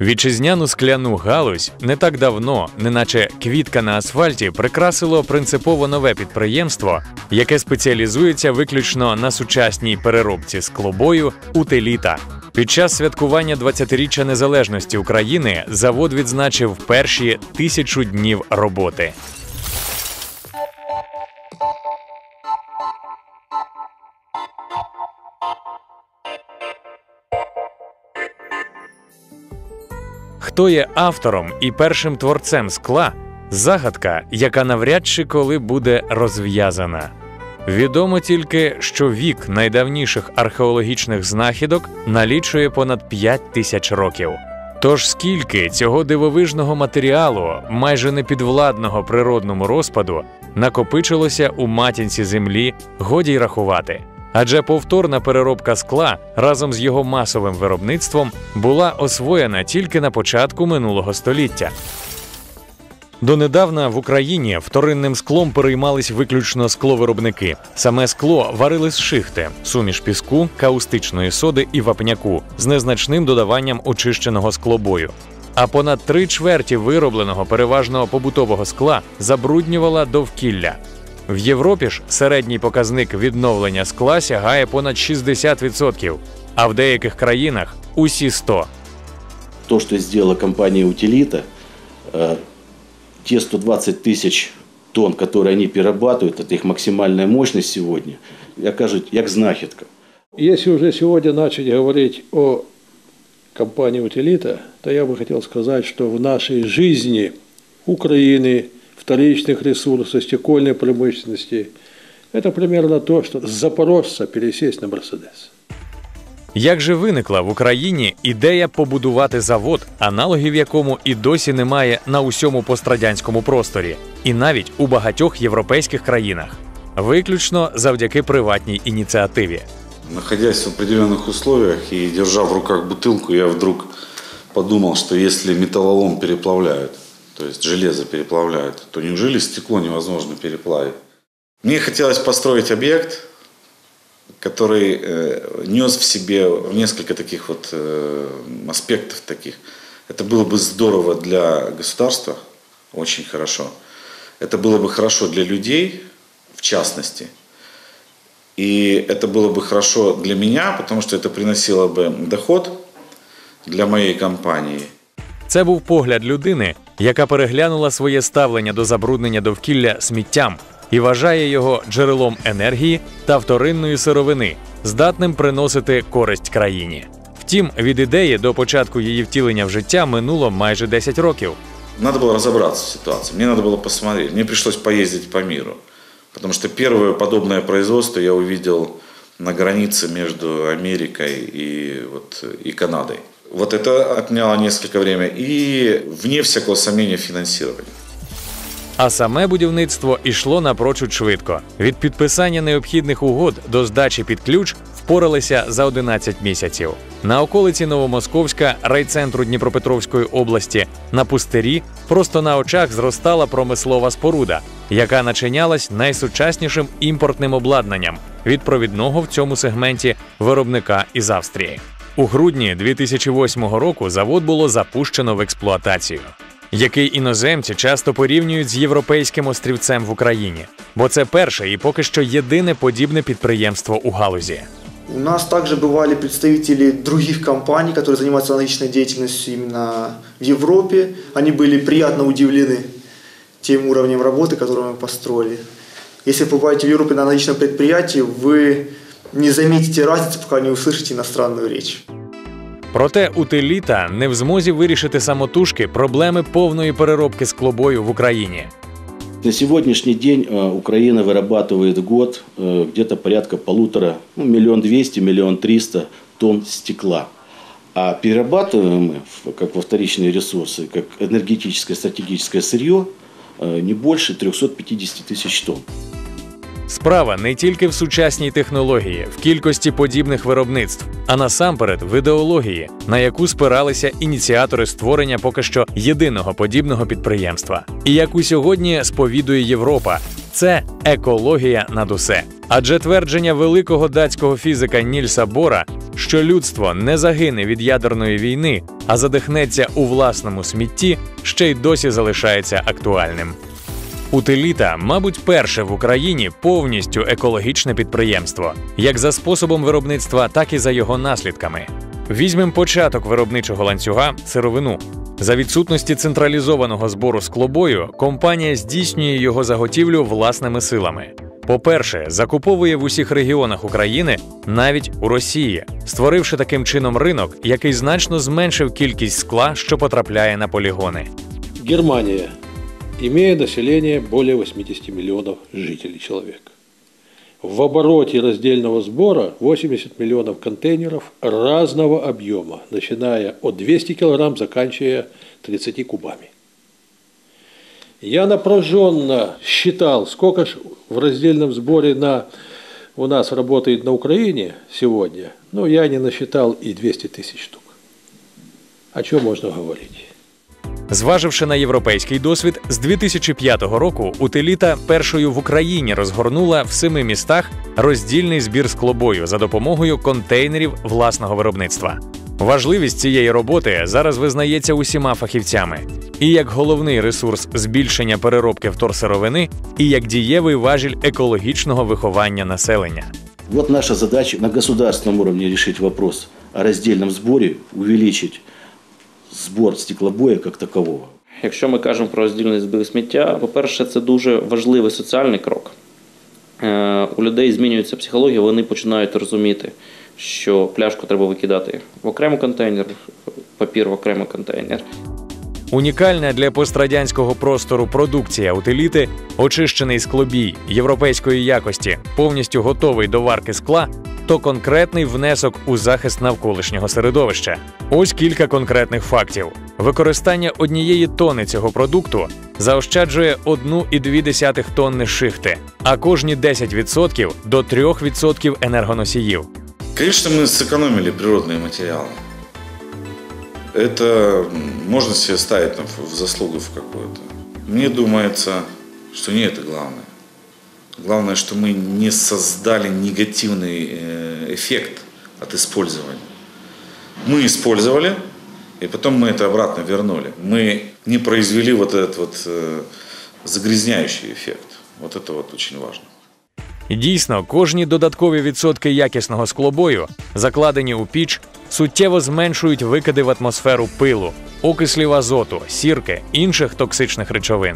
Вітчизняну скляну галузь не так давно, неначе квітка на асфальті, прикрасило принципово нове підприємство, яке спеціалізується виключно на сучасній переробці склобою утиліта. Під час святкування 20-річчя незалежності України завод відзначив перші тисячу днів роботи. Хто є автором і першим творцем скла загадка, яка навряд чи коли буде розв'язана. Відомо тільки, що вік найдавніших археологічних знахідок налічує понад 5 тисяч років. Тож скільки цього дивовижного матеріалу, майже непідвладного природному розпаду, накопичилося у матінці землі, годі й рахувати. Адже повторна переробка скла разом з його масовим виробництвом була освоєна тільки на початку минулого століття. Донедавна в Україні вторинним склом переймались виключно скловиробники. Саме скло варили з шихти, суміш піску, каустичної соди і вапняку з незначним додаванням очищеного склобою. А понад три чверті виробленого переважно побутового скла забруднювала довкілля. В Європі ж середній показник відновлення скла сягає понад 60%, а в деяких країнах усі 100%. То, что сделала компания «Утилита», э, те 120 тысяч тонн, которые они перерабатывают, это их максимальная мощность сегодня, я кажуть, як знахідка. Если уже сегодня начать говорить о компании «Утилита», то я бы хотел сказать, что в нашей жизни Украины, вторичных ресурсов, стекольной промышленности, это примерно то, что с запорожца пересесть на «Мерседес». Як же виникла в Україні ідея побудувати завод, аналогів якому і досі немає на усьому пострадянському просторі, і навіть у багатьох європейських країнах, виключно завдяки приватній ініціативі. Находясь в определенных условиях и держа в руках бутылку, я вдруг подумал, что если металлолом переплавляют, То есть железо переплавляют, то неужели стекло невозможно переплавить? Мне хотелось построить объект, который э, нес в себе несколько таких вот э, аспектов таких. Это было бы здорово для государства, очень хорошо. Это было бы хорошо для людей, в частности. И это было бы хорошо для меня, потому что это приносило бы доход для моей компании. Це був погляд людини, яка переглянула своє ставлення до забруднення довкілля сміттям і вважає його джерелом енергії та вторинної сировини, здатним приносити користь країні. Втім, від ідеї до початку її втілення в життя минуло майже 10 років. Надо было разобраться в ситуации, мне надо было посмотреть. Мне пришлось поездить по миру. Потому что первое подобное производство я увидел на границе между Америкой и, вот, и Канадой. Вот это отняло несколько время. И, вне всякого сомнения, финансирование. А саме будівництво йшло напрочуд швидко. Від підписання необхідних угод до здачі під ключ впоралися за 11 місяців. На околиці Новомосковська, райцентру Дніпропетровської області, на пустирі просто на очах зростала промислова споруда, яка начинялась найсучаснішим імпортним обладнанням від провідного в цьому сегменті виробника із Австрії. У грудні 2008 року завод було запущено в експлуатацію який іноземці часто порівнюють з європейським острівцем в Україні, бо це перше і поки що єдине подібне підприємство у галузі. У нас также бывали представители других компаний, которые занимаются аналогичной деятельностью именно в Европе. Они были приятно удивлены тем уровнем работы, который мы построили. Если вы побываете в Европе на аналогичном предприятии, вы не заметите разницы, пока не услышите иностранную речь. Проте утиліта не в змозі вирішити самотужки проблеми повної переробки склобою в Україні. На сегодняшний день э, Украина вырабатывает в год э, где-то порядка полутора, ну, миллион двести, миллион триста тонн стекла. А перерабатываем мы, в- как во вторичные ресурсы, как энергетическое, стратегическое сырье, э, не больше 350 тысяч тонн. Справа не тільки в сучасній технології, в кількості подібних виробництв, а насамперед в ідеології, на яку спиралися ініціатори створення поки що єдиного подібного підприємства, і яку сьогодні сповідує Європа. Це екологія над усе. Адже твердження великого датського фізика Нільса Бора, що людство не загине від ядерної війни, а задихнеться у власному смітті, ще й досі залишається актуальним. Утиліта, мабуть, перше в Україні повністю екологічне підприємство, як за способом виробництва, так і за його наслідками. Візьмемо початок виробничого ланцюга сировину. За відсутності централізованого збору склобою, компанія здійснює його заготівлю власними силами. По-перше, закуповує в усіх регіонах України, навіть у Росії, створивши таким чином ринок, який значно зменшив кількість скла, що потрапляє на полігони. Германия, имея население более 80 миллионов жителей человек. В обороте раздельного сбора 80 миллионов контейнеров разного объема, начиная от 200 килограмм, заканчивая 30 кубами. Я напряженно считал, сколько ж в раздельном сборе на, у нас работает на Украине сегодня. Ну, я не насчитал и 200 тысяч штук. О чем можно говорить? Зваживши на європейський досвід, з 2005 року Утиліта першою в Україні розгорнула в семи містах роздільний збір склобою за допомогою контейнерів власного виробництва. Важливість цієї роботи зараз визнається усіма фахівцями і як головний ресурс збільшення переробки вторсировини, і як дієвий важіль екологічного виховання населення. Вот наша задача на государственном уровне решить вопрос о раздельном сборе, увеличить сбор стеклобоя как такового. Якщо ми кажемо про роздільний збір сміття, по-перше, це дуже важливий соціальний крок. Е, У людей змінюється психологія, вони починають розуміти, що пляшку треба викидати в окремий контейнер, папір в окремий контейнер. Унікальна для пострадянського простору продукція утиліти, очищений склобій європейської якості, повністю готовий до варки скла, то конкретний внесок у захист навколишнього середовища. Ось кілька конкретних фактів. Використання однієї тони цього продукту заощаджує 1,2 тонни шихти, а кожні 10% до 3% енергоносіїв. Конечно, мы сэкономили природные материалы. Это м, можно себе ставить там, в в заслугу в какую-то. Мне думается, что не это главное. Главное, что мы не создали негативный э, эффект от использования. Мы использовали, и потом мы это обратно вернули. Мы не произвели вот этот вот э, загрязняющий эффект. Вот это вот очень важно. І Дійсно, кожні додаткові відсотки якісного склобою, закладені у піч, суттєво зменшують викиди в атмосферу пилу, окислів азоту, сірки, інших токсичних речовин.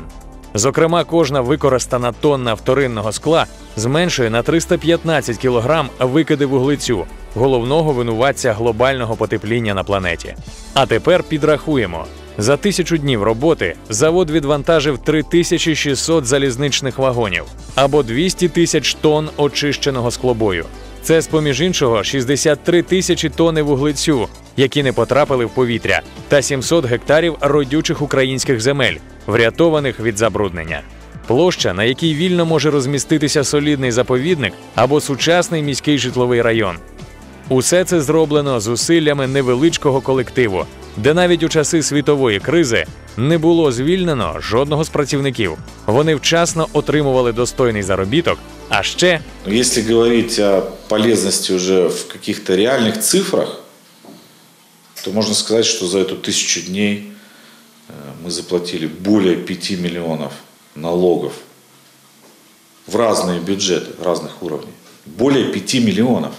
Зокрема, кожна використана тонна вторинного скла зменшує на 315 кг викиди вуглецю, головного винуватця глобального потепління на планеті. А тепер підрахуємо. За тисячу днів роботи завод відвантажив 3600 залізничних вагонів або 200 тисяч тонн очищеного склобою. Це, з поміж іншого, 63 тисячі тонни вуглецю, які не потрапили в повітря, та 700 гектарів родючих українських земель, врятованих від забруднення. Площа, на якій вільно може розміститися солідний заповідник або сучасний міський житловий район. Усе це зроблено зусиллями невеличкого колективу, де навіть у часи світової кризи не було звільнено жодного з працівників. Вони вчасно отримували достойний заробіток, а ще Но если говорить о полезности уже в каких-то реальных цифрах, то можно сказать, что за эту тысячу дней э, мы заплатили более 5 миллионов налогов в разные бюджеты разных уровней. Более 5 миллионов.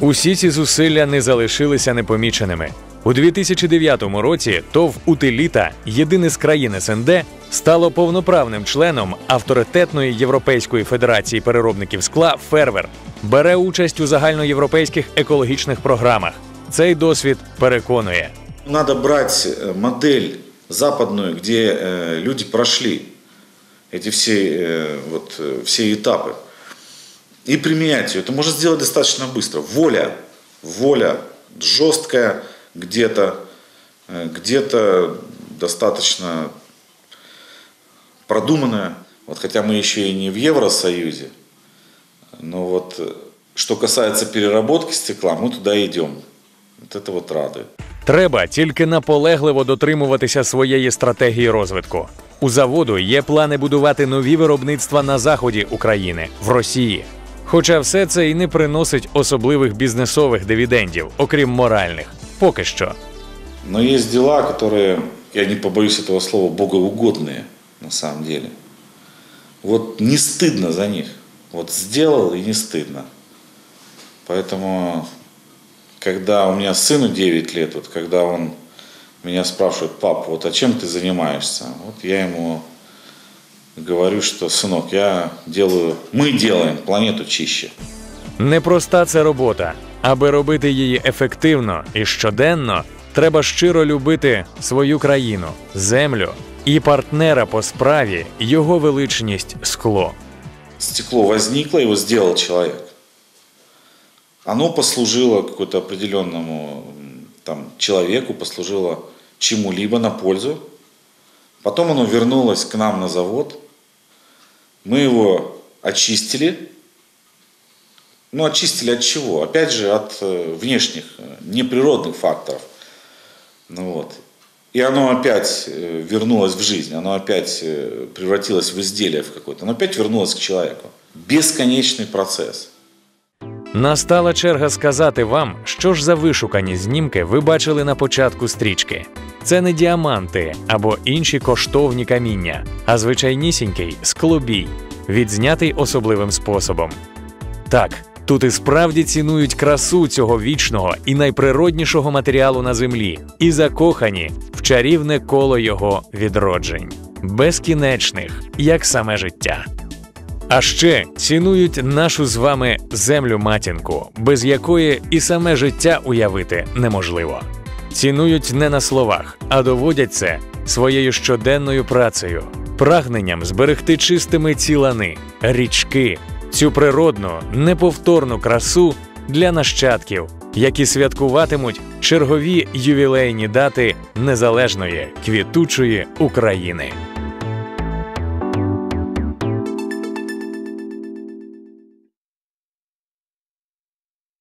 Усі ці зусилля не залишилися непоміченими. У 2009 році ТОВ Утиліта, єдине з країн СНД, стало повноправним членом авторитетної Європейської федерації переробників скла Фервер, бере участь у загальноєвропейських екологічних програмах. Цей досвід переконує. Надо брать э, модель западную, где э, люди прошли эти все, э, вот, э, все этапы, и применять ее. Это можно сделать достаточно быстро. Воля, воля жесткая где-то, э, где-то достаточно продуманная. Вот, хотя мы еще и не в Евросоюзе, но вот э, что касается переработки стекла, мы туда идем. Вот это вот радует. Треба тільки наполегливо дотримуватися своєї стратегії розвитку. У заводу є плани будувати нові виробництва на заході України в Росії. Хоча все це і не приносить особливих бізнесових дивідендів, окрім моральних. Поки що. Но есть дела, которые, я не побоюсь этого слова, богоугодные на самом деле. Вот не стыдно за них. Вот сделал и не стыдно. Поэтому, когда у меня сыну 9 лет, вот когда он меня спрашивает, пап, вот а чем ты занимаешься? Вот я ему говорю, что, сынок, я делаю, мы делаем планету чище. Непроста це робота. Аби робити її ефективно і щоденно, треба щиро любити свою країну, землю і партнера по справі, його величність скло. стекло возникло, его сделал человек. Оно послужило какому-то определенному там, человеку, послужило чему-либо на пользу. Потом оно вернулось к нам на завод. Мы его очистили. Ну, очистили от чего? Опять же, от э, внешних, э, неприродных факторов. Ну вот. И оно опять э, вернулось в жизнь, оно опять превратилось в изделие в какое-то, оно опять вернулось к человеку. Бесконечный процесс. Настала черга сказати вам, що ж за вишукані знімки ви бачили на початку стрічки. Це не діаманти або інші коштовні каміння, а звичайнісінький склобій, відзнятий особливим способом. Так, тут і справді цінують красу цього вічного і найприроднішого матеріалу на землі, і закохані в чарівне коло його відроджень, безкінечних, як саме життя. А ще цінують нашу з вами землю матінку, без якої і саме життя уявити неможливо. Цінують не на словах, а доводять це своєю щоденною працею, прагненням зберегти чистими ці лани, річки, цю природну, неповторну красу для нащадків, які святкуватимуть чергові ювілейні дати незалежної квітучої України.